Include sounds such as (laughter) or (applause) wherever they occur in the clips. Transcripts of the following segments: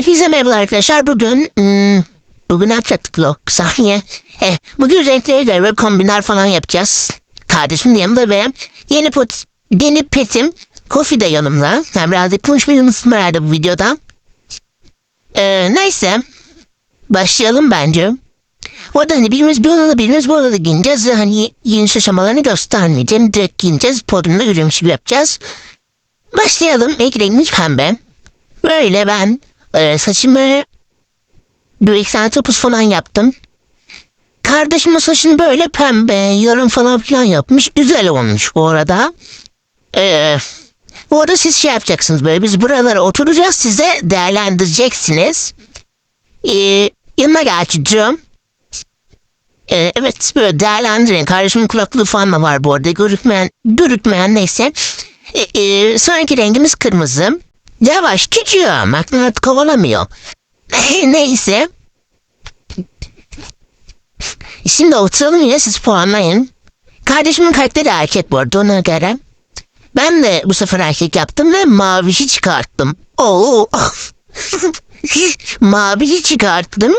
Hepinize merhaba arkadaşlar. Bugün hmm, bugün ne yapacaktık vlog saniye. Eh, bugün renklere göre kombinler falan yapacağız. Kardeşim de yanımda ve yeni pot, yeni petim Kofi de yanımda. Yani birazcık konuşmayı herhalde bu videoda. Ee, neyse. Başlayalım bence. Orada hani birimiz bir odada birimiz bu odada giyineceğiz. ve Hani giyiniş aşamalarını göstermeyeceğim. Direkt giyineceğiz. Podyumda yürüyüş gibi yapacağız. Başlayalım. İlk rengimiz pembe. Böyle ben e, saçımı bir topuz falan yaptım. Kardeşimin saçını böyle pembe, yarım falan filan yapmış. Güzel olmuş bu arada. Ee, bu arada siz şey yapacaksınız böyle. Biz buralara oturacağız. Size değerlendireceksiniz. Ee, yanına geçeceğim. Ee, evet böyle değerlendirin. Kardeşimin kulaklığı falan da var bu arada. Görükmeyen, görükmeyen neyse. Ee, e, sonraki rengimiz kırmızı. Yavaş küçüğüm. Aklını kovalamıyor. (laughs) Neyse. Şimdi oturalım yine siz puanlayın. Kardeşimin karakteri erkek bu arada ona göre. Ben de bu sefer erkek yaptım ve mavişi çıkarttım. Oo. (laughs) mavişi çıkarttım.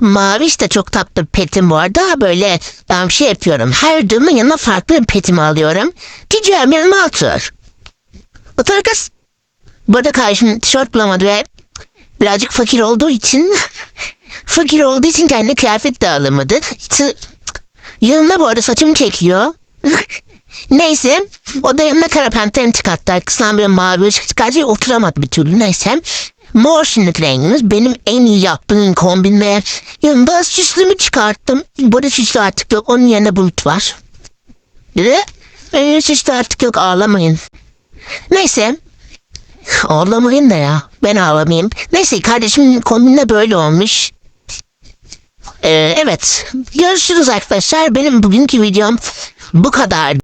Maviş de çok tatlı bir petim bu arada. Böyle ben şey yapıyorum. Her düğümün yanına farklı bir petimi alıyorum. Gideceğim yanıma otur. Otur kız. Arada kardeşim tişört bulamadı ve birazcık fakir olduğu için (laughs) fakir olduğu için kendi kıyafet de alamadı. Yanında bu arada saçımı çekiyor. (laughs) Neyse o da yanına kara pantolon çıkarttı. Arkasından bir mavi ışık çıkartınca oturamadı bir türlü. Neyse mor şimdilik rengimiz benim en iyi yaptığım kombin ve yanında süslümü çıkarttım. Bu arada süslü artık yok onun yerine bulut var. Ve e, süslü artık yok ağlamayın. Neyse Ağlamayın da ya. Ben ağlamayayım. Neyse kardeşimin kombinle böyle olmuş. Ee, evet. Görüşürüz arkadaşlar. Benim bugünkü videom bu kadar.